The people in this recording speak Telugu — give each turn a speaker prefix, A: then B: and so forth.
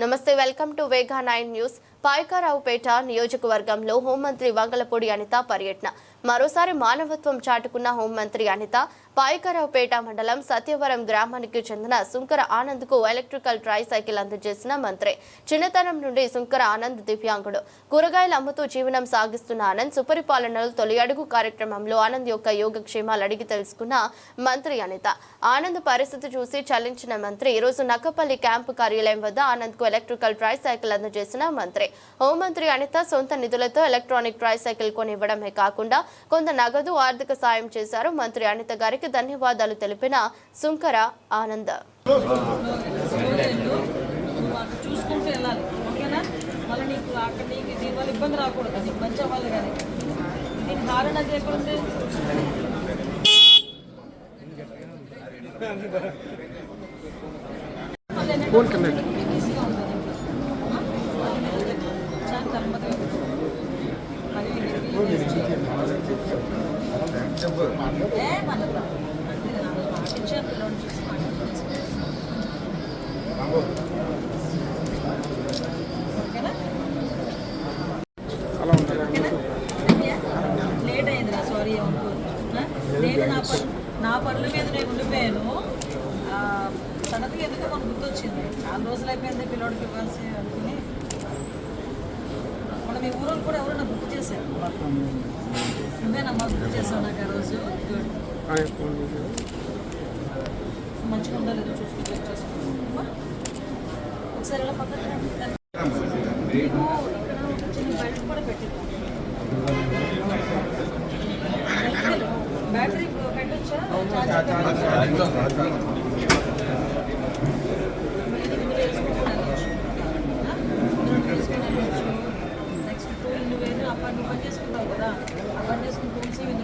A: Namaste welcome to Vega nine news. Payakaraopeta నియోజకవర్గంలో హోంమంత్రి వంగలపూడి అనిత పర్యటన. మరోసారి మానవత్వం చాటుకున్న హోంమంత్రి అనిత పాయకారావుపేట మండలం సత్యవరం గ్రామానికి చెందిన సుంకర ఆనంద్కు ఎలక్ట్రికల్ ట్రై సైకిల్ అందజేసిన మంత్రి. చిన్నతనం నుండి సుంకర ఆనంద్ దివ్యాంగుడు. కూరగాయలు అమ్ముతూ జీవనం సాగిస్తున్న ఆనంద్ సుపరిపాలనలో తొలి అడుగు కార్యక్రమంలో ఆనంద్ యొక్క యోగక్షేమాలు అడిగి తెలుసుకున్న మంత్రి అనిత. ఆనంద్ పరిస్థితి చూసి చలించిన మంత్రి. ఈరోజు రోజు నక్కపల్లి క్యాంపు కార్యాలయం వద్ద ఆనంద్కు ఎలక్ట్రికల్ ట్రై సైకిల్ అందజేసిన మంత్రి. హోంమంత్రి అనిత సొంత నిధులతో ఎలక్ట్రానిక్ ట్రై సైకిల్ కొనివ్వడమే కాకుండా కొంత నగదు ఆర్థిక సాయం చేశారు మంత్రి అనిత గారికి ధన్యవాదాలు తెలిపిన సుంకర ఆనంద్.
B: నువ్వు అటు చూసుకుంటూ వెళ్ళాలి ఓకేనా? మళ్ళీ నీకు అక్కడ నీకు దీనివల్ల ఇబ్బంది రాకూడదు. నీకు మంచి అవ్వాలి కానీ. నీకు ధారణ చేయకుండా ఫోన్ కన్నా నా పని నా పనుల మీద నేను ఉండిపోయాను సడన్గా ఎందుకు మనకు గుర్తొచ్చింది నాలుగు రోజులు అయిపోయింది పిల్లోడికి ఇవ్వాల్సి అనుకుని మీ ఊరు కూడా ఎవరైనా గుర్తు చేశారు? నువ్వేనమ్మా గుర్తు చేసావు నాకు ఆ రోజు? గుడ్ మంచిగా ఉందో లేదో చూసుకుంటూ చెక్ చేసుకుంటామా ఒకసారి ఇలా పక్కన ఇక్కడ ఒక చిన్న బెల్ట్ కూడా పెట్టిద్దాం బ్యాటరీ పెట్టొచ్చా చార్జర్ పెట్టొచ్చా? నెక్స్ట్ టూ నువ్వేదో అప్పటి నువ్వు పని చేసుకుంటావు కదా. ఆ పని చేసుకుని